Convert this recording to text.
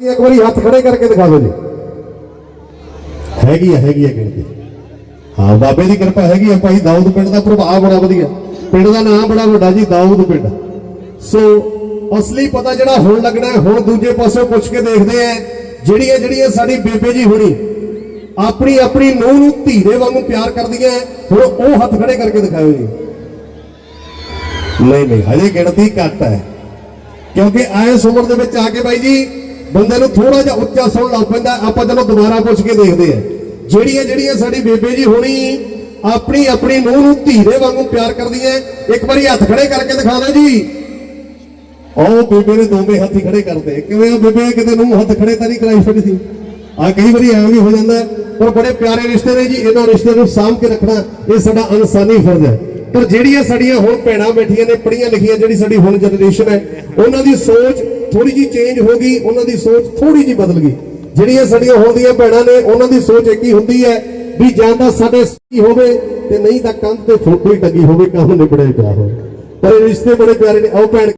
ਇੱਕ ਵਾਰੀ ਹੱਥ ਖੜੇ ਕਰਕੇ ਦਿਖਾ ਦਿਓ ਜੀ। ਹੈਗੀ ਆ ਹੈਗੀ ਆ ਗਿਣਤੀ। ਹਾਂ ਬਾਬੇ ਦੀ ਕਿਰਪਾ ਹੈਗੀ ਆ ਭਾਈ ਦਾਊਦ ਪਿੰਡ ਦਾ ਪ੍ਰਭਾਵ ਬੜਾ ਵਧੀਆ। ਪਿੰਡ ਦਾ ਨਾਮ ਬੜਾ ਵੱਡਾ ਜੀ ਦਾਊਦ ਪਿੰਡ। ਸੋ ਅਸਲੀ ਪਤਾ ਜਿਹੜਾ ਹੁਣ ਲੱਗਣਾ ਹੈ, ਹੁਣ ਦੂਜੇ ਪਾਸੋਂ ਪੁੱਛ ਕੇ ਦੇਖਦੇ ਆ ਜਿਹੜੀਆਂ ਜਿਹੜੀਆਂ ਸਾਡੀ ਬੇਬੇ ਜੀ ਹੁਣੀ ਆਪਣੀ ਆਪਣੀ ਨੂੰਹ ਨੂੰ ਧੀਰੇ ਵਾਂਗੂ ਪਿਆਰ ਕਰਦੀਆਂ ਹੁਣ ਉਹ ਹੱਥ ਖੜੇ ਕਰਕੇ ਦਿਖਾਓ ਜੀ। ਨਹੀਂ ਨਹੀਂ ਹਜੇ ਗਿਣਤੀ ਘੱਟ ਹੈ। ਕਿਉਂਕਿ ਆਏ ਉਮਰ ਦੇ ਵਿੱਚ ਆ ਕੇ ਬਾਈ ਜੀ ਬੰਦੇ ਨੂੰ ਥੋੜਾ ਜਿਹਾ ਉੱਚਾ ਸੁਣ ਲੱਗ ਪੈਂਦਾ, ਆਪਾਂ ਚਲੋ ਦੁਬਾਰਾ ਪੁੱਛ ਕੇ ਦੇਖਦੇ ਆ ਜਿਹੜੀਆਂ ਜਿਹੜੀਆਂ ਸਾਡੀ ਬੇਬੇ ਜੀ ਹੋਣੀ ਆਪਣੀ ਆਪਣੀ ਨੂੰਹ ਨੂੰ ਧੀਰੇ ਵਾਂਗੂ ਪਿਆਰ ਕਰਦੀਆਂ ਇੱਕ ਵਾਰੀ ਹੱਥ ਖੜੇ ਕਰਕੇ ਦਿਖਾ ਦਿਓ ਜੀ। ਉਹ ਬੇਬੇ ਨੇ ਦੋਵੇਂ ਹੱਥੀ ਖੜੇ ਕਰਦੇ। ਕਿਵੇਂ ਉਹ ਬੇਬੇ? ਕਿਤੇ ਨੂੰ ਹੱਥ ਖੜੇ ਤਾਂ ਨਹੀਂ ਕਰਾਈ ਫਿਰਦੀ ਸੀ? ਆ ਕਈ ਵਾਰੀ ਐਵੇਂ ਵੀ ਹੋ ਜਾਂਦਾ ਪਰ ਬੜੇ ਪਿਆਰੇ ਰਿਸ਼ਤੇ ਨੇ ਜੀ, ਇਹਨਾਂ ਰਿਸ਼ਤੇ ਨੂੰ ਸਾਂਭ ਕੇ ਰੱਖਣਾ, ਇਹ ਸਾਡਾ ਇਨਸਾਨੀ ਫਰਜ਼ ਹੈ। ਪਰ ਜਿਹੜੀਆਂ ਸਾਡੀਆਂ ਹੁਣ ਭੈਣਾਂ ਬੈਠੀਆਂ ਨੇ ਪੜੀਆਂ ਲਿਖੀਆਂ, ਜਿਹੜੀ ਸਾਡੀ ਹੁਣ ਜਨਰੇਸ਼ਨ ਹੈ, ਉਹਨਾਂ ਦੀ ਸੋਚ ਥੋੜੀ ਜੀ ਚੇਂਜ ਹੋ ਗਈ, ਉਹਨਾਂ ਦੀ ਸੋਚ ਥੋੜੀ ਜੀ ਬਦਲ ਗਈ। ਜਿਹੜੀਆਂ ਸਾਡੀਆਂ ਹੁਣ ਦੀਆਂ ਭੈਣਾਂ ਨੇ, ਉਹਨਾਂ ਦੀ ਸੋਚ ਇੱਕ ਹੀ ਹੁੰਦੀ ਹੈ ਵੀ ਜਾਂ ਤਾਂ ਸਾਡੇ ਸਹੀ ਹੋਵੇ ਤੇ ਨਹੀਂ ਤਾਂ ਕੰਧ ਤੇ ਫੋਟੋ ਹੀ ਟੰਗੀ ਹੋਵੇ, ਕੰਮ ਨਿਬੜੇ ਪਿਆ ਹੋਵੇ। ਪਰ ਇਹ ਰਿਸ਼ਤੇ ਬੜੇ ਪਿਆਰੇ ਨੇ। ਆਓ ਭੈਣ